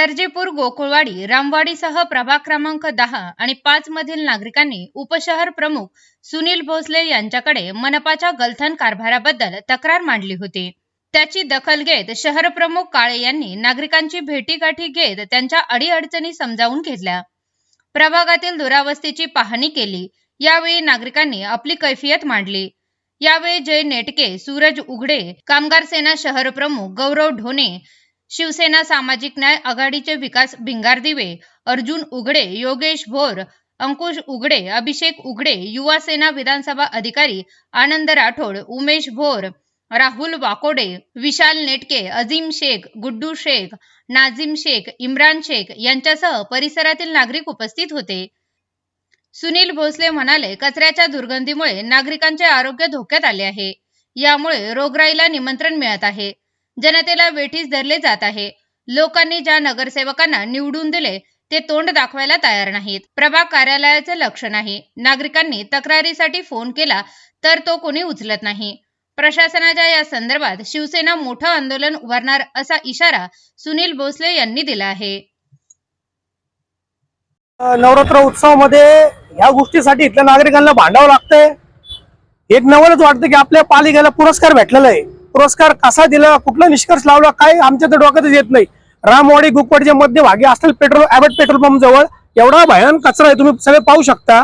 सर्जेपूर गोकुळवाडी रामवाडीसह प्रभाग क्रमांक दहा आणि पाच मधील नागरिकांनी उपशहर प्रमुख सुनील भोसले यांच्याकडे मनपाच्या गलथन कारभाराबद्दल तक्रार मांडली होती. त्याची दखल घेत शहर प्रमुख काळे यांनी नागरिकांची भेटीगाठी घेत त्यांच्या अडीअडचणी समजावून घेतल्या. प्रभागातील दुरावस्थेची पाहणी केली. यावेळी नागरिकांनी आपली कैफियत मांडली. यावेळी जय नेटके सूरज उघडे कामगार सेना शहर प्रमुख गौरव ढोणे शिवसेना सामाजिक न्याय आघाडीचे विकास भिंगारदिवे अर्जुन उघडे योगेश भोर अंकुश उघडे अभिषेक उघडे युवा सेना विधानसभा अधिकारी आनंद राठोड उमेश भोर राहुल वाकोडे विशाल नेटके अझीम शेख गुड्डू शेख नाझीम शेख इम्रान शेख यांच्यासह परिसरातील नागरिक उपस्थित होते. सुनील भोसले म्हणाले कचऱ्याच्या दुर्गंधीमुळे नागरिकांचे आरोग्य धोक्यात आले आहे. यामुळे रोगराईला निमंत्रण मिळत आहे. जनतेला वेठीस धरले जात आहे. लोकांनी ज्या नगरसेवकांना निवडून दिले ते तोंड दाखवायला तयार नाहीत. प्रभाग कार्यालयाचे लक्ष नाही. नागरिकांनी तक्रारीसाठी फोन केला तर तो कोणी उचलत नाही. प्रशासनाच्या या संदर्भात शिवसेना मोठं आंदोलन उभारणार असा इशारा सुनील भोसले यांनी दिला आहे. नवरात्र उत्सवामध्ये ह्या गोष्टीसाठी इथल्या नागरिकांना भांडावं लागतंय. एक नवलच वाटतं की आपल्या पालिकेला पुरस्कार भेटलेला आहे. पुरस्कार कसा दिला कुठला निष्कर्ष लावला काय आमच्या तर डोक्यातच येत नाही. रामवाडी गुकवाडीच्या मध्यभागी असेल पेट्रोल ॲबट पेट्रोल पंप जवळ एवढा भयान कचरा आहे तुम्ही सगळे पाहू शकता.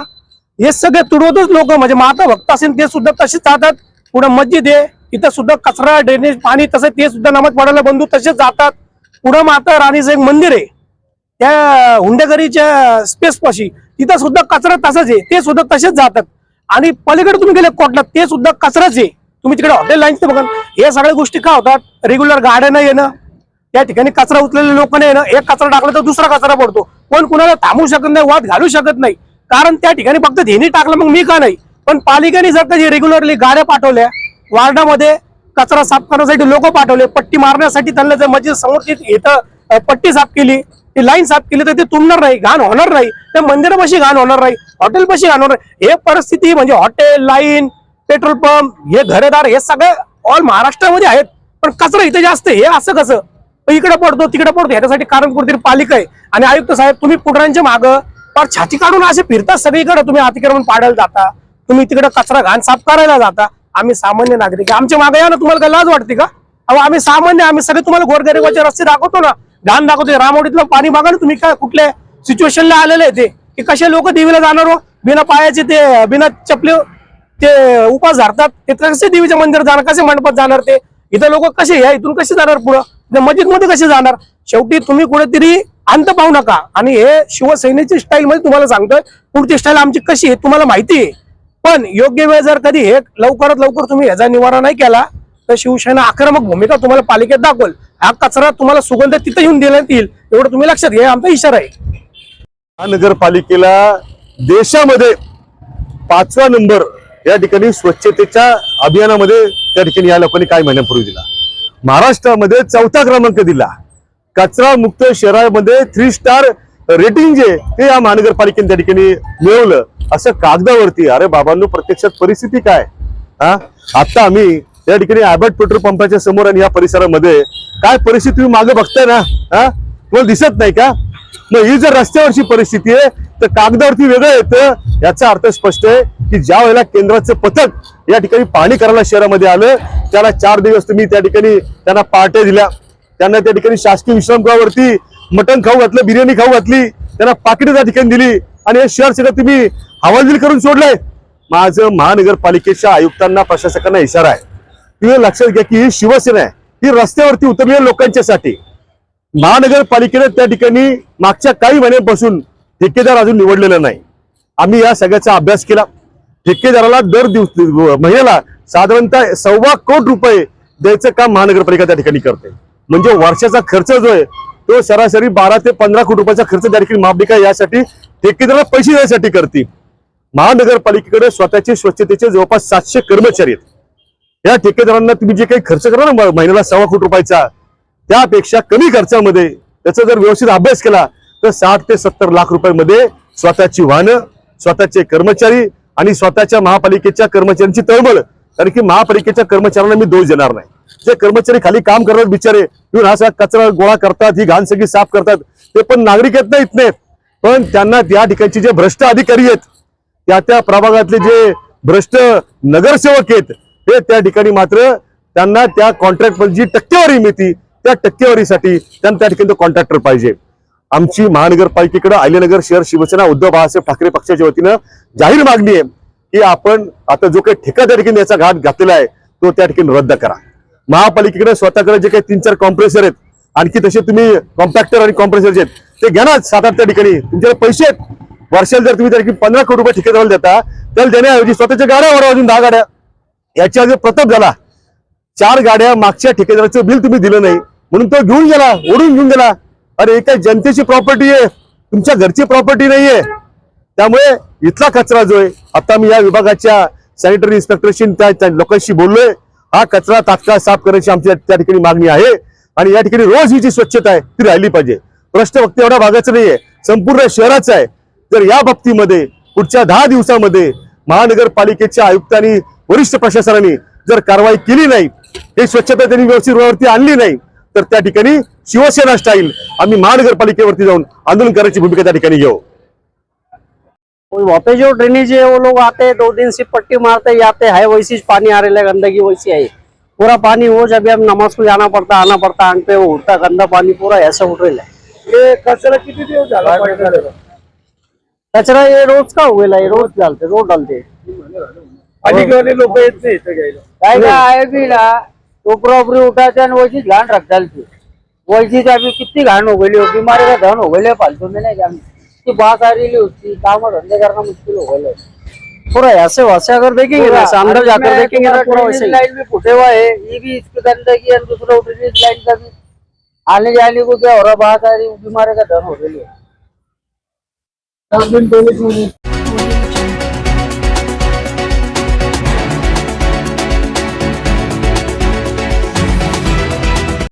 हे सगळे तुडवतच लोक म्हणजे माता भक्त असेल ते सुद्धा तसेच जातात. पुढे मस्जिद आहे इथं सुद्धा कचरा ड्रेनेज पाणी तसं ते सुद्धा नमक पडायला बंधू तसेच जातात. पुढं माता राणीचं एक मंदिर आहे. त्या हुंडेकरीच्या स्पेस पाशी तिथं सुद्धा कचरा तसाच आहे ते सुद्धा तसेच जातात. आणि पलीकडे तुम्ही गेले कोटला ते सुद्धा कचराच आहे. तुम्ही तिकडे हॉटेल लाईन्स बघा. हे सगळ्या गोष्टी का होतात? रेग्युलर गाड्या नाही येणं त्या ठिकाणी कचरा उचलेले लोक नाही येणं एक कचरा टाकला तर दुसरा कचरा पडतो. कोण कुणाला थांबू शकत नाही वाद घालू शकत नाही. कारण त्या ठिकाणी फक्त धेनी टाकलं मग मी का नाही? पण पालिकेने जर का रेग्युलरली गाड्या पाठवल्या वार्डामध्ये कचरा साफ करण्यासाठी लोक पाठवले पट्टी मारण्यासाठी त्यांना जर मस्जिद समोर इथं पट्टी साफ केली ती लाईन साफ केली तर ते तुंबणार नाही घाण होणार नाही. त्या मंदिरापाशी घाण होणार नाही हॉटेलपाशी घाण होणार हे परिस्थिती म्हणजे हॉटेल लाईन पेट्रोल पंप हे घरेदार हे सगळे ऑल महाराष्ट्रामध्ये आहेत. पण कचरा इथे जास्त हे असं कसं? इकडे पडतो तिकडे पडतो. ह्याच्यासाठी कारण कुठेतरी पालिका आहे. आणि आयुक्त साहेब तुम्ही पुढऱ्यांच्या मागं फार छाती काढून असे फिरतात सगळीकडे. तुम्ही अतिक्रमण पाडायला जाता. तुम्ही तिकडे कचरा घाण साफ करायला जाता. आम्ही सामान्य नागरिक आमच्या मागे या ना. तुम्हाला काय लाज वाटते का? अहो आम्ही सामान्य आम्ही सगळे तुम्हाला गोरगरिबाचे रस्ते दाखवतो ना. घाण दाखवतो. रामोडीतलं पाणी बघा ना तुम्ही. काय कुठल्या सिच्युएशनला आलेले ते. की कसे लोक देवीला जाणार हो? बिना पायाचे ते बिना चपले ते उपास धरतात ते कसे देवीच्या मंदिर जाणार कसे मंडपात जाणार ते? इथं लोक कसे या? इथून कसे जाणार पुढं? मस्जिदमध्ये कसे जाणार? शेवटी तुम्ही कुठेतरी अंत पाहू नका. आणि हे शिवसेनेची स्टाईल मध्ये तुम्हाला सांगतोय पुढची स्टाईल आमची कशी आहे तुम्हाला माहिती आहे. पण योग्य वेळ जर कधी हे लवकरात लवकर तुम्ही ह्याचा निवारा नाही केला तर शिवसेना आक्रमक भूमिका तुम्हाला पालिकेत दाखवल. हा कचरा तुम्हाला सुगंध तिथे येऊन देण्यात येईल एवढं तुम्ही लक्षात घ्या हे आमचा इशारा आहे. महानगरपालिकेला देशामध्ये पाचवा नंबर या ठिकाणी स्वच्छतेच्या अभियानामध्ये त्या ठिकाणी या लोकांनी काही महिन्यापूर्वी दिला? महाराष्ट्रामध्ये चौथा क्रमांक दिला. कचरा मुक्त शहरामध्ये थ्री स्टार रेटिंग जे ते या महानगरपालिकेने त्या ठिकाणी मिळवलं. असं कागदावरती अरे बाबांनो प्रत्यक्षात परिस्थिती काय? हा? आता आम्ही या ठिकाणी आयबट पेट्रोल पंपाच्या समोर आणि या परिसरामध्ये काय परिस्थिती तुम्ही मागे बघताय ना? हा? तुम्हाला दिसत नाही का? मग ही जर रस्त्यावरची परिस्थिती आहे तर कागदावरती वेगळं येतं याचा अर्थ स्पष्ट आहे की ज्या वेळेला केंद्राचं पथक या ठिकाणी पाहणी करायला शहरामध्ये आलं त्याला चार दिवस तुम्ही त्या ठिकाणी त्यांना पार्ट्या दिल्या. त्यांना त्या ठिकाणी शासकीय विश्रामगृहावरती मटण खाऊ घातलं बिर्याणी खाऊ घातली त्यांना पाकिटं त्या ठिकाणी दिली आणि हे शहर सगळं तुम्ही हवालदिल करून सोडलंय. माझं महानगरपालिकेच्या आयुक्तांना प्रशासकांना इशारा आहे. तुम्ही लक्षात घ्या की ही शिवसेना आहे. ही रस्त्यावरती उतरलेल्या लोकांच्यासाठी महानगरपालिकेने त्या ठिकाणी मागच्या काही महिन्यांपासून ठेकेदार अजून निवडलेला नाही. आम्ही या सगळ्याचा अभ्यास केला. ठेकेदाराला दर दिवस महिन्याला साधारणतः सव्वा कोट रुपये द्यायचं काम महानगरपालिका त्या ठिकाणी करते. म्हणजे वर्षाचा खर्च जो आहे तो सरासरी बारा ते पंधरा कोटी रुपयाचा खर्च त्या ठिकाणी महापालिका यासाठी ठेकेदाराला पैसे द्यायसाठी करते. महानगरपालिकेकडे स्वतःचे स्वच्छतेचे जवळपास सातशे कर्मचारी आहेत. या ठेकेदारांना तुम्ही जे काही खर्च करा ना महिन्याला सव्वा कोटी रुपयाचा त्यापेक्षा कमी खर्चामध्ये त्याचा जर व्यवस्थित अभ्यास केला तर साठ ते सत्तर लाख रुपयामध्ये स्वतःची वाहनं स्वतःचे कर्मचारी आणि स्वतःच्या महापालिकेच्या कर्मचाऱ्यांची तळमळ. कारण की महापालिकेच्या कर्मचाऱ्यांना मी दोष देणार नाही. जे कर्मचारी खाली काम करतात बिचारे येऊन हा सगळा कचरा गोळा करतात ही घाण सगळी साफ करतात ते पण नागरिक आहेत ना इथले पण त्यांना त्या ठिकाणचे जे भ्रष्ट अधिकारी आहेत त्या त्या प्रभागातले जे भ्रष्ट नगरसेवक आहेत हे त्या ठिकाणी मात्र त्यांना त्या कॉन्ट्रॅक्ट जी टक्केवारी मिळती त्या टक्केवारीसाठी त्यांना त्या ठिकाणी कॉन्ट्रॅक्टर पाहिजे. आमची महानगरपालिकेकडे अहिल्यानगर शहर शिवसेना उद्धव बाळासाहेब ठाकरे पक्षाच्या वतीनं जाहीर मागणी आहे की आपण आता जो काही ठेका त्या ठिकाणी याचा घाट घातलेला आहे तो त्या ठिकाणी रद्द करा. महापालिकेकडे स्वतःकडे जे काही तीन चार कॉम्प्रेसर आहेत आणखी तसे तुम्ही कॉम्पॅक्टर आणि कॉम्प्रेसर आहेत ते घ्या ना सात आठ त्या ठिकाणी. तुमच्याकडे पैसे आहेत. वर्षाला जर तुम्ही त्या ठिकाणी पंधरा कोटी रुपये ठेकेदाराला देता तर देण्याऐवजी स्वतःच्या गाड्या वाढवा अजून दहा गाड्या. याच्या जो प्रताप झाला. चार गाड्या मागच्या ठेकेदाराचं बिल तुम्ही दिलं नाही म्हणून तो घेऊन गेला ओढून घेऊन गेला. अरे हे काय जनतेची प्रॉपर्टी आहे. तुमच्या घरची प्रॉपर्टी नाहीये. त्यामुळे इथला कचरा जो आहे आता मी या विभागाच्या सॅनिटरी इन्स्पेक्टरशी त्या लोकांशी बोललोय. हा कचरा तात्काळ साफ करायची आमची त्या ठिकाणी मागणी आहे. आणि या ठिकाणी रोज ही जी स्वच्छता आहे ती राहिली पाहिजे. प्रश्न फक्त एवढ्या भागाचं नाहीये. संपूर्ण शहराचा आहे. तर या बाबतीमध्ये पुढच्या दहा दिवसामध्ये महानगरपालिकेच्या आयुक्तांनी वरिष्ठ प्रशासनाने जर कारवाई केली नाही हे स्वच्छता त्यांनी व्यवस्थित वरती आणली नाही तर त्या ठिकाणी शिवसेना स्टाईल आम्ही महानगरपालिकेवरती जाऊन आंदोलन करायची भूमिका त्या ठिकाणी घेऊ. वहाँ पे जो ड्रेनेज है वो लोग आते हैं दो दिन से पट्टी मारते ही आते हैं वैसी ही पानी आ रहा है गंदगी वैसी है पूरा पानी वो जब हम नमाज को जाना पड़ता आना पड़ता आंग पे वो उठता गंदा पानी पूरा ऐसा उठ रहा है। हे कचरा किती दिवस झाला? कचरा ये रोज का हुएला ये रोज डालते रोज डालते। पालिकेवाले लोक येत नाही इथं घ्यायला काय काय आहे उपरी उठाते आणि वैसी घाण रख डालते वैसी अभी कितनी घाण हो गई हो बीमारी का धन हो गई फालतू में नहीं जान की बात आ रही उसकी काम धंधे करना मुश्किल हो गए पूरा ऐसे वैसे अगर देखेंगे ना अंदर जाकर देखेंगे ना पूरा वैसे लाइन भी फुटे हुआ है ये भी इसके गंदगी है दूसरा ड्रेनेज लाइन का भी आने जाने को क्या हो रहा बात आ रही बीमारी का धन हो गई है